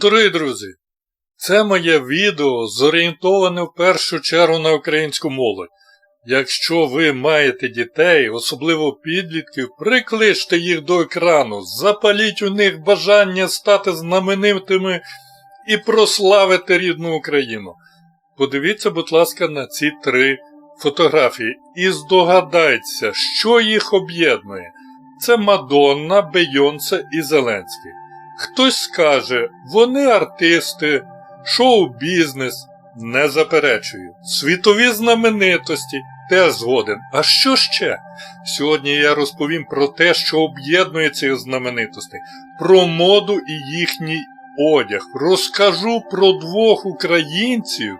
Дорогі друзі, це моє відео зорієнтоване в першу чергу на українську молодь. Якщо ви маєте дітей, особливо підлітків, прикличте їх до екрану, запаліть у них бажання стати знаменитими і прославити рідну Україну. Подивіться, будь ласка, на ці три фотографії і здогадайтеся, що їх об'єднує. Це Мадонна, Бейонсе і Зеленський. Хтось скаже, вони артисти, шоу-бізнес, не заперечую. Світові знаменитості теж згоден. А що ще? Сьогодні я розповім про те, що об'єднує цих знаменитостей, про моду і їхній одяг. Розкажу про двох українців,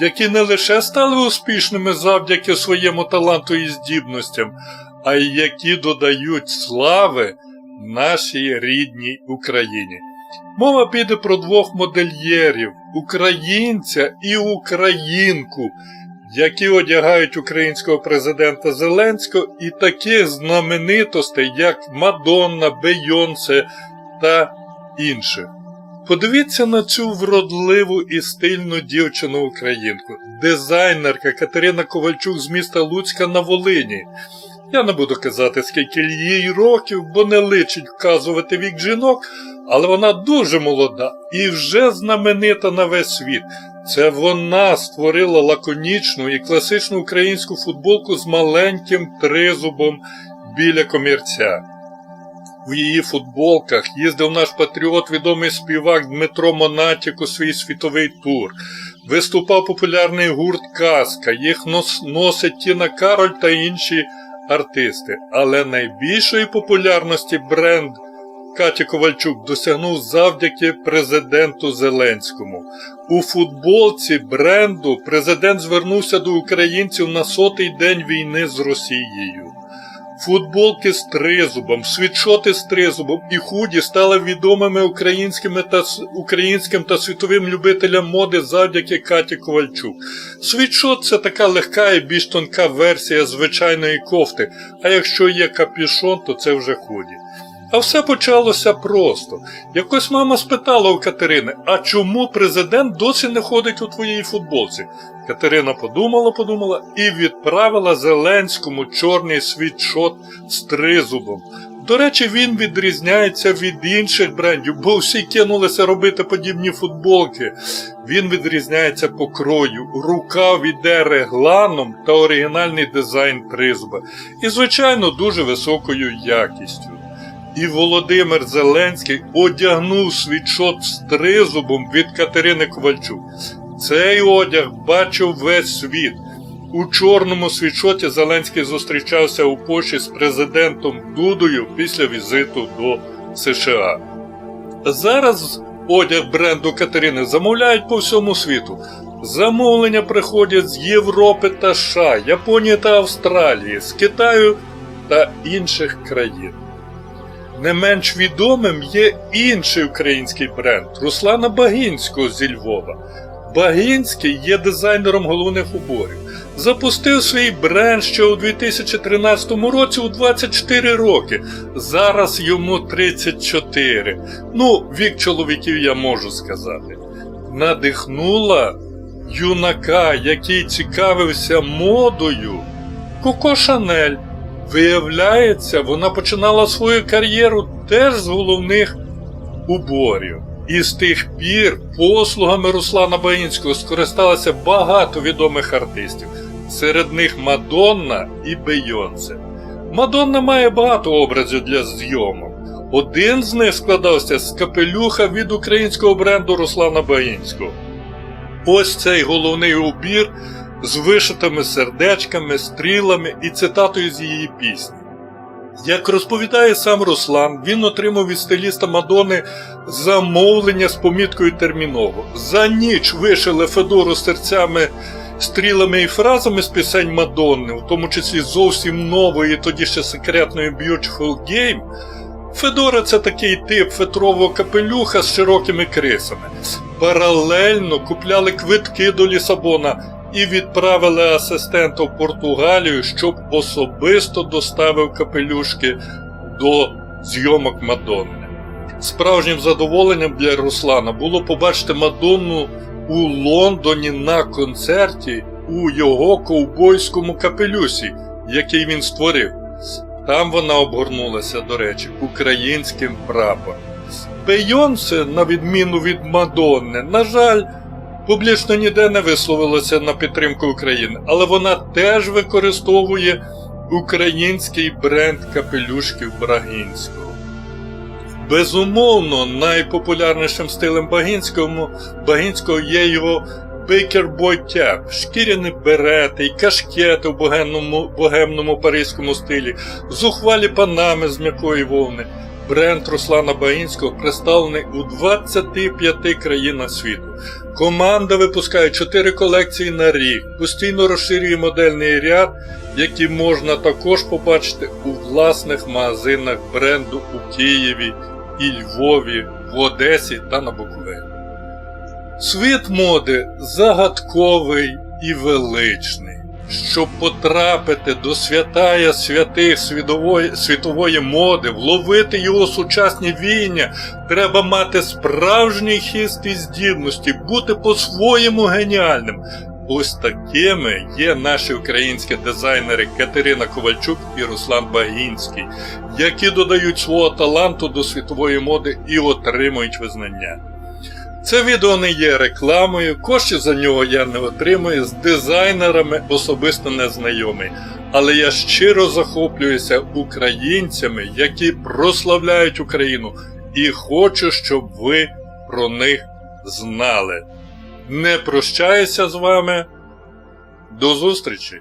які не лише стали успішними завдяки своєму таланту і здібностям, а й які додають слави нашій рідній Україні. Мова піде про двох модельєрів українця і українку, які одягають українського президента Зеленського і таких знаменитостей, як Мадонна, Бейонсе та інших. Подивіться на цю вродливу і стильну дівчину-українку, дизайнерка Катерина Ковальчук з міста Луцька на Волині. Я не буду казати, скільки їй років, бо не личить вказувати вік жінок, але вона дуже молода і вже знаменита на весь світ. Це вона створила лаконічну і класичну українську футболку з маленьким тризубом біля комірця. В її футболках їздив наш патріот, відомий співак Дмитро Монатік у свій світовий тур. Виступав популярний гурт Казка, їх нос носить Тіна Кароль та інші артисти. Але найбільшої популярності бренд Каті Ковальчук досягнув завдяки президенту Зеленському. У футболці бренду президент звернувся до українців на сотий день війни з Росією. Футболки з тризубом, світшоти з тризубом і худі стали відомими українськими та, українським та світовим любителям моди завдяки Каті Ковальчук. Світшот це така легка і більш тонка версія звичайної кофти, а якщо є капюшон, то це вже худі. А все почалося просто. Якось мама спитала у Катерини, а чому президент досі не ходить у твоїй футболці? Катерина подумала, подумала і відправила Зеленському чорний світшот з тризубом. До речі, він відрізняється від інших брендів, бо всі кинулися робити подібні футболки. Він відрізняється по крою, рукав іде регланом та оригінальний дизайн тризуба. І, звичайно, дуже високою якістю. І Володимир Зеленський одягнув світшот з тризубом від Катерини Ковальчук. Цей одяг бачив весь світ. У чорному світшоті Зеленський зустрічався у Польщі з президентом Дудою після візиту до США. Зараз одяг бренду Катерини замовляють по всьому світу. Замовлення приходять з Європи та США, Японії та Австралії, з Китаю та інших країн. Не менш відомим є інший український бренд Руслана Багінського зі Львова. Багінський є дизайнером головних уборів. Запустив свій бренд ще у 2013 році у 24 роки. Зараз йому 34. Ну, вік чоловіків я можу сказати. Надихнула юнака, який цікавився модою Коко Шанель. Виявляється, вона починала свою кар'єру теж з головних уборів. І з тих пір послугами Руслана Баїнського скористалося багато відомих артистів. Серед них Мадонна і Бейонсе. Мадонна має багато образів для зйомок. Один з них складався з капелюха від українського бренду Руслана Баїнського. Ось цей головний убір з вишитими сердечками, стрілами і цитатою з її пісні. Як розповідає сам Руслан, він отримав від стиліста Мадони замовлення з поміткою терміново. За ніч вишили Федору серцями, стрілами і фразами з пісень Мадонни, в тому числі зовсім нової, тоді ще секретної Beautiful Game. Федора це такий тип фетрового капелюха з широкими крисами. Паралельно купляли квитки до Лісабона і відправили асистента в Португалію, щоб особисто доставив капелюшки до зйомок Мадонни. Справжнім задоволенням для Руслана було побачити Мадонну у Лондоні на концерті у його ковбойському капелюсі, який він створив. Там вона обгорнулася, до речі, українським прапором. Бейонсе, на відміну від Мадонни, на жаль, публічно ніде не висловилася на підтримку України, але вона теж використовує український бренд капелюшків Брагінського. Безумовно, найпопулярнішим стилем Багінського, Багінського є його бейкербой тяп, шкіряні берети і кашкети в богемному, богемному паризькому стилі, зухвалі панами з м'якої вовни. Бренд Руслана Багінського представлений у 25 країнах світу. Команда випускає 4 колекції на рік, постійно розширює модельний ряд, які можна також побачити у власних магазинах бренду у Києві і Львові, в Одесі та на Буковелі. Світ моди загадковий і величний. Щоб потрапити до святая святих світової, світової моди, вловити його сучасні війня, треба мати справжній хист і здібності, бути по-своєму геніальним. Ось такими є наші українські дизайнери Катерина Ковальчук і Руслан Багінський, які додають свого таланту до світової моди і отримують визнання. Це відео не є рекламою, коштів за нього я не отримую, з дизайнерами особисто не знайомий. Але я щиро захоплююся українцями, які прославляють Україну, і хочу, щоб ви про них знали. Не прощаюся з вами. До зустрічі!